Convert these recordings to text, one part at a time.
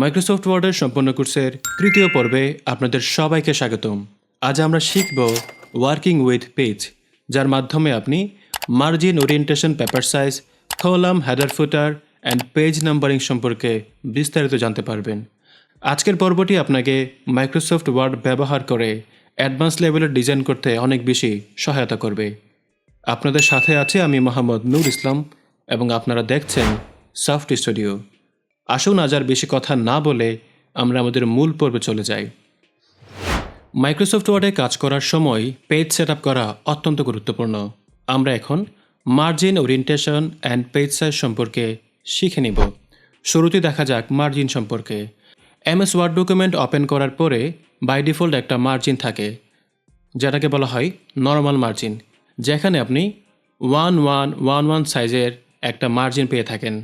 Microsoft ওয়ার্ডের সম্পূর্ণ কোর্সের তৃতীয় পর্বে আপনাদের সবাইকে স্বাগতম। আজ আমরা শিখব ওয়ার্কিং উইথ পেজ যার মাধ্যমে আপনি margin orientation paper size column header footer and page numbering সম্পর্কে বিস্তারিত জানতে পারবেন। আজকের পর্বটি আপনাকে মাইক্রোসফট ওয়ার্ড ব্যবহার করে অ্যাডভান্স লেভেলের ডিজাইন করতে অনেক বেশি সহায়তা করবে। আপনাদের সাথে আছে আমি মোহাম্মদ নূর ইসলাম এবং আপনারা দেখছেন সফট স্টুডিও আসুন আজ আর বেশি কথা না বলে আমরা আমাদের মূল পর্বে চলে যাই। মাইক্রোসফট ওয়ার্ডে কাজ করার সময় পেজ সেট করা অত্যন্ত গুরুত্বপূর্ণ। আমরা এখন margin orientation and page size সম্পর্কে শিখে নিব। শুরুতে দেখা যাক মার্জিন সম্পর্কে। এমএস ওয়ার্ড ডকুমেন্ট ওপেন করার পরে বাই ডিফল্ট একটা মার্জিন থাকে, যেটাকে বলা হয় নর্মাল মার্জিন যেখানে আপনি ওয়ান ওয়ান ওয়ান ওয়ান সাইজের একটা মার্জিন পেয়ে থাকেন।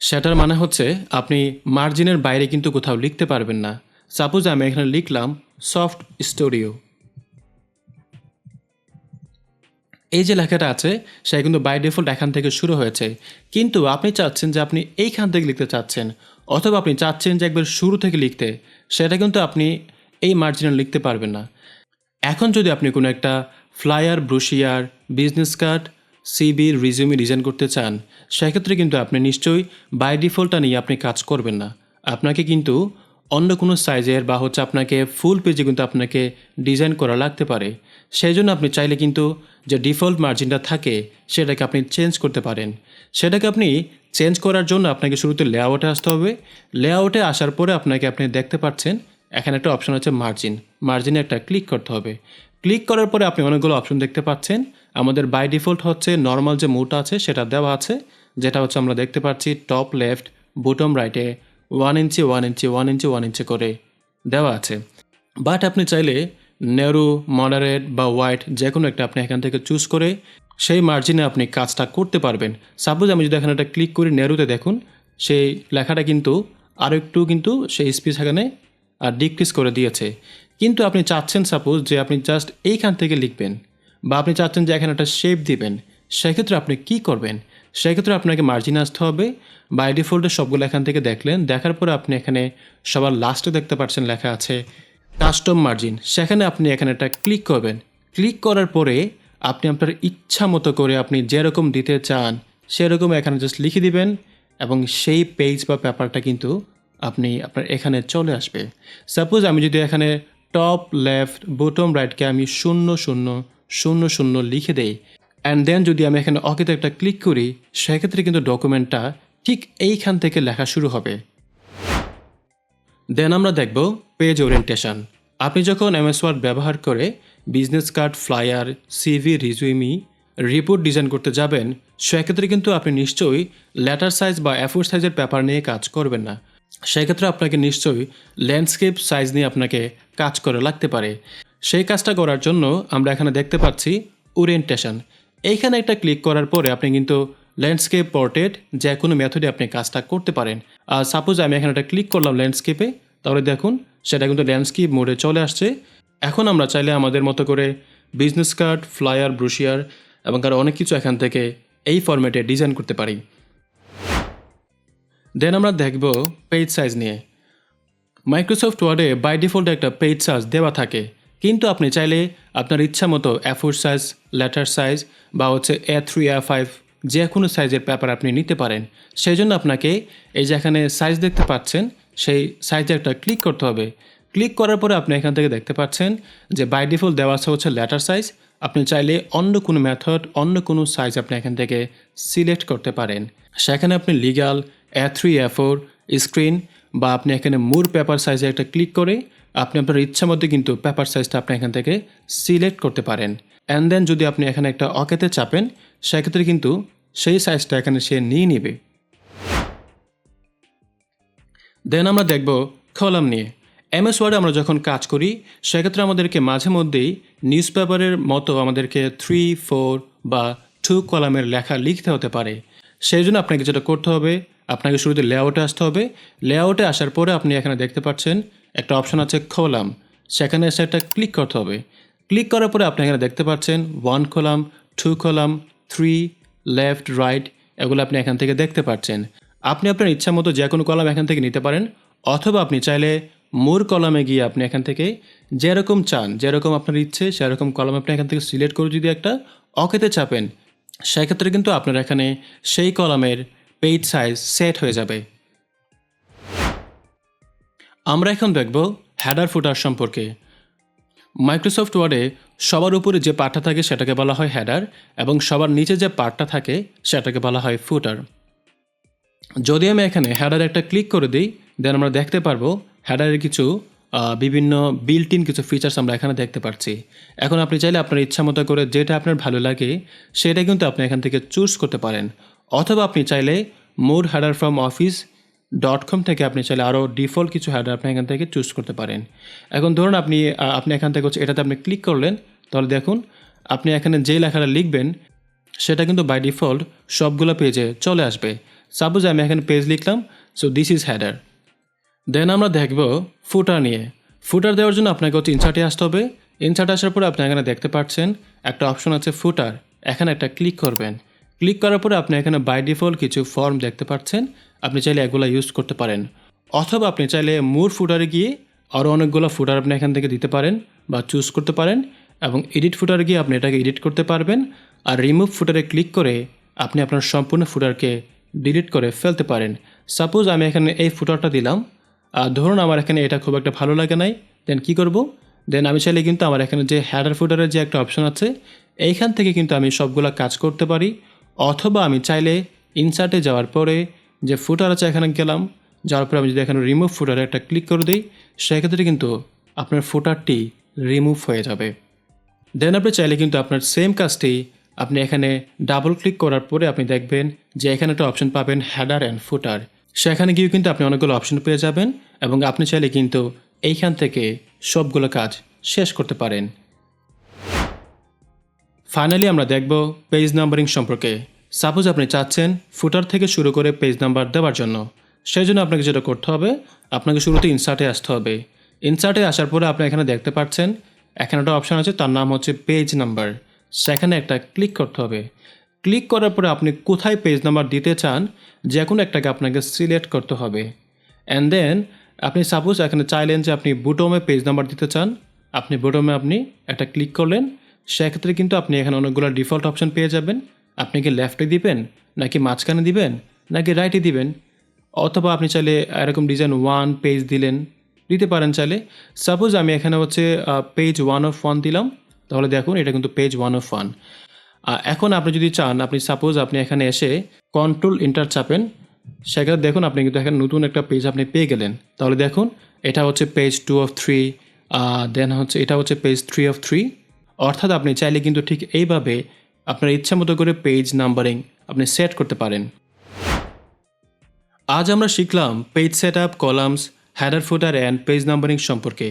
সেটার মানে হচ্ছে আপনি মার্জিনের বাইরে কিন্তু কোথাও লিখতে পারবেন না। সাপোজ আমি এখানে লিখলাম সফট স্টুডিও এই যে লেখাটা আছে সেটা কিন্তু বাই ডিফল্ট এখান থেকে শুরু হয়েছে। কিন্তু আপনি চাচ্ছেন যে আপনি এইখান থেকে লিখতে চাচ্ছেন, অথবা আপনি চাচ্ছেন যে একবার শুরু থেকে লিখতে, সেটা কিন্তু আপনি এই মার্জিনে লিখতে পারবেন না। এখন যদি আপনি কোনো একটা ফ্লায়ার ব্রুশিয়ার বিজনেস কার্ড সিবির রিজিউমে ডিজাইন করতে চান, সেক্ষেত্রে কিন্তু আপনি নিশ্চয়ই বাই ডিফল্টটা নিয়ে আপনি কাজ করবেন না। আপনাকে কিন্তু অন্য কোনো সাইজের বা হচ্ছে আপনাকে ফুল পেজে কিন্তু আপনাকে ডিজাইন করা লাগতে পারে। সেই জন্য আপনি চাইলে কিন্তু যে ডিফল্ট মার্জিনটা থাকে, সেটাকে আপনি চেঞ্জ করতে পারেন। সেটাকে আপনি চেঞ্জ করার জন্য আপনাকে শুরুতে লেআউটে আসতে হবে। লেআউটে আসার পরে আপনাকে আপনি দেখতে পাচ্ছেন, এখানে একটা অপশন আছে মার্জিন মার্জিনে একটা ক্লিক করতে হবে। ক্লিক করার পরে আপনি অনেকগুলো অপশন দেখতে পাচ্ছেন। আমাদের বাই ডিফল্ট হচ্ছে নর্মাল যে মোটা আছে, সেটা দেওয়া আছে, যেটা হচ্ছে আমরা দেখতে পাচ্ছি টপ লেফট বটম রাইটে one inch one inch one inch one inch করে দেওয়া আছে। বাট আপনি চাইলে নেরু মডারেট বা হোয়াইট যে কোনো একটা আপনি এখান থেকে চুজ করে সেই মার্জিনে আপনি কাজটা করতে পারবেন। সাপোজ আমি যদি এখানে একটা ক্লিক করি নেরুতে দেখুন, সেই লেখাটা কিন্তু আরও একটু কিন্তু সেই স্পেস এখানে আর ডিক্রিজ করে দিয়েছে। কিন্তু আপনি চাচ্ছেন সাপোজ যে আপনি জাস্ট এইখান থেকে লিখবেন। বা আপনি চাচ্ছেন যে এখানে একটা শেপ দিবেন, সেক্ষেত্রে আপনি কি করবেন? সেক্ষেত্রে আপনাকে মার্জিন আসতে হবে। বাই ডিফল্টে সবগুলো এখান থেকে দেখলেন, দেখার পরে আপনি এখানে সবার লাস্টে দেখতে পাচ্ছেন লেখা আছে কাস্টম মার্জিন সেখানে আপনি এখানে একটা ক্লিক করবেন। ক্লিক করার পরে আপনি আপনার ইচ্ছা মতো করে আপনি যেরকম দিতে চান, সেরকম এখানে জাস্ট লিখে দিবেন এবং সেই পেজ বা পেপারটা কিন্তু আপনি আপনার এখানে চলে আসবে। সাপোজ আমি যদি এখানে টপ লেফট বটম রাইটকে আমি শূন্য শূন্য শূন্য শূন্য লিখে দেই। অ্যান্ড দেন যদি আমি এখানে অকেতে একটা ক্লিক করি, সেক্ষেত্রে কিন্তু ডকুমেন্টটা ঠিক এইখান থেকে লেখা শুরু হবে। দেন আমরা দেখব পেজ ওরিয়েন্টেশন আপনি যখন এমএস ওয়ার্ড ব্যবহার করে business card flyer CV resume report design করতে যাবেন, সেক্ষেত্রে কিন্তু আপনি নিশ্চয়ই লেটার সাইজ বা এফোর সাইজের পেপার নিয়ে কাজ করবেন না। সেক্ষেত্রে আপনাকে নিশ্চয়ই ল্যান্ডস্কেপ সাইজ নিয়ে আপনাকে কাজ করে লাগতে পারে। সেই কাজটা করার জন্য আমরা এখানে দেখতে পাচ্ছি ওরিয়েন্টেশন এইখানে একটা ক্লিক করার পরে আপনি কিন্তু ল্যান্ডস্কেপ পোর্ট্রেট যে কোনো মেথডে আপনি কাজটা করতে পারেন। আর সাপোজ আমি এখানে একটা ক্লিক করলাম ল্যান্ডস্কেপে তাহলে দেখুন সেটা কিন্তু ল্যান্ডস্কেপ মোডে চলে আসছে। এখন আমরা চাইলে আমাদের মতো করে বিজনেস কার্ড ফ্লায়ার ব্রুশিয়ার এবং আরও অনেক কিছু এখান থেকে এই ফরম্যাটে ডিজাইন করতে পারি। দেন আমরা দেখব পেজ সাইজ নিয়ে। মাইক্রোসফট ওয়ার্ডে বাই ডিফল্ট একটা পেজ সাইজ দেওয়া থাকে। কিন্তু আপনি চাইলে আপনার ইচ্ছা মতো অ্যাফোর সাইজ লেটার সাইজ বা হচ্ছে এ থ্রি এ ফাইভ যে কোনো সাইজের পেপার আপনি নিতে পারেন। সেই জন্য আপনাকে এই যে এখানে সাইজ দেখতে পাচ্ছেন, সেই সাইজে একটা ক্লিক করতে হবে। ক্লিক করার পরে আপনি এখান থেকে দেখতে পাচ্ছেন যে বাই ডিফল্ট দেওয়া আছে হচ্ছে লেটার সাইজ আপনি চাইলে অন্য কোনো মেথড অন্য কোনো সাইজ আপনি এখান থেকে সিলেক্ট করতে পারেন। সেখানে আপনি legal A three A four screen বা আপনি এখানে মুর পেপার সাইজে একটা ক্লিক করে আপনি আপনার ইচ্ছা মধ্যে কিন্তু পেপার সাইজটা আপনি এখান থেকে সিলেক্ট করতে পারেন। অ্যান্ড দেন যদি আপনি এখানে একটা অকেতে চাপেন, সেক্ষেত্রে কিন্তু সেই সাইজটা এখানে সে নিয়ে নেবে। দেন আমরা দেখব কলাম নিয়ে। এমএস ওয়ার্ডে আমরা যখন কাজ করি, সেক্ষেত্রে আমাদেরকে মাঝে মধ্যেই নিউজ পেপারের মতো আমাদেরকে থ্রি ফোর বা টু কলামের লেখা লিখতে হতে পারে। সেই জন্য আপনাকে যেটা করতে হবে, আপনাকে শুরুতে লেআউটে আসতে হবে। লেআউটে আসার পরে আপনি এখানে দেখতে পাচ্ছেন একটা অপশন আছে কলাম সেখানে এসে একটা ক্লিক করতে হবে। ক্লিক করার পরে আপনি এখানে দেখতে পাচ্ছেন one column two column three left right এগুলো আপনি এখান থেকে দেখতে পাচ্ছেন। আপনি আপনার ইচ্ছা মতো যে কোনো কলাম এখান থেকে নিতে পারেন, অথবা আপনি চাইলে মোর কলামে গিয়ে আপনি এখান থেকে যেরকম চান, যেরকম আপনার ইচ্ছে, সেরকম কলম আপনি এখান থেকে সিলেক্ট করে যদি একটা অকেতে চাপেন, সেক্ষেত্রে কিন্তু আপনার এখানে সেই কলামের পেজ সাইজ সেট হয়ে যাবে। আমরা এখন দেখব হ্যাডার ফুটার সম্পর্কে। মাইক্রোসফট ওয়ার্ডে সবার উপরে যে পার্টটা থাকে সেটাকে বলা হয় হ্যাডার এবং সবার নিচে যে পার্টটা থাকে সেটাকে বলা হয় ফুটার যদি আমি এখানে হ্যাডার একটা ক্লিক করে দিই দেন আমরা দেখতে পারব হ্যাডারের কিছু বিভিন্ন বিল্ট ইন কিছু ফিচার্স আমরা এখানে দেখতে পাচ্ছি এখন আপনি চাইলে আপনার ইচ্ছা মতো করে যেটা আপনার ভালো লাগে সেটা কিন্তু আপনি এখান থেকে চুজ করতে পারেন। অথবা আপনি চাইলে more header from office dot com থেকে আপনি চাইলে আরও ডিফল্ট কিছু হ্যাডার আপনি এখান থেকে চুজ করতে পারেন। এখন ধরুন আপনি আপনি এখান থেকে হচ্ছে এটাতে আপনি ক্লিক করলেন, তাহলে দেখুন আপনি এখানে যে লেখাটা লিখবেন, সেটা কিন্তু বাই ডিফল্ট সবগুলো পেজে চলে আসবে। সাপোজ আমি এখানে পেজ লিখলাম so this is header then আমরা দেখব ফুটার নিয়ে। ফুটার দেওয়ার জন্য আপনাকে হচ্ছে ইনসার্টে আসতে হবে। ইনসার্টে আসার পরে আপনি এখানে দেখতে পাচ্ছেন একটা অপশন আছে ফুটার এখানে একটা ক্লিক করবেন। ক্লিক করার পরে আপনি এখানে বাই ডিফল্ট কিছু ফর্ম দেখতে পাচ্ছেন। আপনি চাইলে এগুলো ইউজ করতে পারেন। অথবা আপনি চাইলে মুর ফুটারে গিয়ে আরও অনেকগুলো ফুটার আপনি এখান থেকে দিতে পারেন বা চুজ করতে পারেন এবং এডিট ফুটারে গিয়ে আপনি এটাকে এডিট করতে পারবেন। আর রিমুভ ফুটারে ক্লিক করে আপনি আপনার সম্পূর্ণ ফুটারকে ডিলিট করে ফেলতে পারেন। সাপোজ আমি এখানে এই ফুটারটা দিলাম। আর ধরুন আমার এখানে এটা খুব একটা ভালো লাগে নাই দেন কি করব? দেন আমি চাইলে কিন্তু আমার এখানে যে হ্যাডার ফুটারের যে একটা অপশন আছে, এইখান থেকে কিন্তু আমি সবগুলা কাজ করতে পারি। অথবা আমি চাইলে ইনসার্টে যাওয়ার পরে যে ফুটার আছে এখানে গেলাম, যাওয়ার পরে আমি যদি এখানে রিমুভ ফুটারে একটা ক্লিক করে দিই, সেক্ষেত্রে কিন্তু আপনার ফুটারটি রিমুভ হয়ে যাবে। দেন আপনি চাইলে কিন্তু আপনার সেম কাজটি আপনি এখানে ডাবল ক্লিক করার পরে আপনি দেখবেন যে এখানে একটা অপশন পাবেন হ্যাডার অ্যান্ড ফুটার সেখানে গিয়েও কিন্তু আপনি অনেকগুলো অপশন পেয়ে যাবেন এবং আপনি চাইলে কিন্তু এইখান থেকে সবগুলো কাজ শেষ করতে পারেন। ফাইনালি আমরা দেখব পেজ নাম্বারিং সম্পর্কে। সাপোজ আপনি চাচ্ছেন ফুটার থেকে শুরু করে পেজ নাম্বার দেওয়ার জন্য। সেই জন্য আপনাকে যেটা করতে হবে, আপনাকে শুরুতে ইনসার্টে আসতে হবে। ইনসার্টে আসার পরে আপনি এখানে দেখতে পাচ্ছেন, এখানে একটা অপশন আছে, তার নাম হচ্ছে পেজ নাম্বার সেখানে একটা ক্লিক করতে হবে। ক্লিক করার পরে আপনি কোথায় পেজ নাম্বার দিতে চান, যে কোনো একটাকে আপনাকে সিলেক্ট করতে হবে। অ্যান্ড দেন আপনি সাপোজ এখানে চাইলেন যে আপনি বুটমে পেজ নাম্বার দিতে চান। আপনি বুটমে আপনি একটা ক্লিক করলেন সেক্ষেত্রে কিন্তু আপনি এখানে অনেকগুলো ডিফল্ট অপশন পেয়ে যাবেন। আপনি কি লেফটে দিবেন, নাকি মাঝখানে দিবেন, নাকি রাইটে দিবেন? অথবা আপনি চাইলে এরকম ডিজাইন ওয়ান পেজ দিলেন। দিতে পারেন চাইলে। সাপোজ আমি এখানে হচ্ছে পেজ ওয়ান অফ ওয়ান দিলাম। তাহলে দেখুন, এটা কিন্তু পেজ ওয়ান অফ ওয়ান এখন আপনি যদি চান, আপনি সাপোজ আপনি এখানে এসে কন্ট্রোল ইন্টার চাপেন। সেখানে দেখুন, আপনি কিন্তু এখানে নতুন একটা পেজ আপনি পেয়ে গেলেন। তাহলে দেখুন, এটা হচ্ছে page two of three then হচ্ছে, এটা হচ্ছে পেজ থ্রি অফ থ্রি অর্থাৎ আপনি চাইলে কিন্তু ঠিক এইভাবে আপনার ইচ্ছা মতো করে পেজ নাম্বারিং আপনি সেট করতে পারেন। আজ আমরা শিখলাম page set up columns header footer and page numbering সম্পর্কে।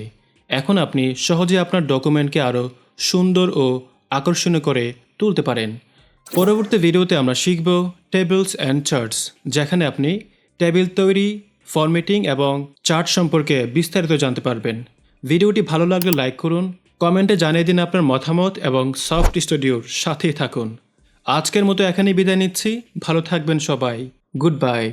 এখন আপনি সহজে আপনার ডকুমেন্টকে আরও সুন্দর ও আকর্ষণীয় করে তুলতে পারেন। পরবর্তী ভিডিওতে আমরা শিখব টেবিলস অ্যান্ড চার্টস যেখানে আপনি টেবিল তৈরি ফরম্যাটিং এবং চার্ট সম্পর্কে বিস্তারিত জানতে পারবেন। ভিডিওটি ভালো লাগলে লাইক করুন কমেন্টে জানিয়ে দিন আপনার মতামত এবং সফট স্টুডিওর সাথেই থাকুন। আজকের মতো এখানেই বিদায় নিচ্ছি। ভালো থাকবেন সবাই। Good bye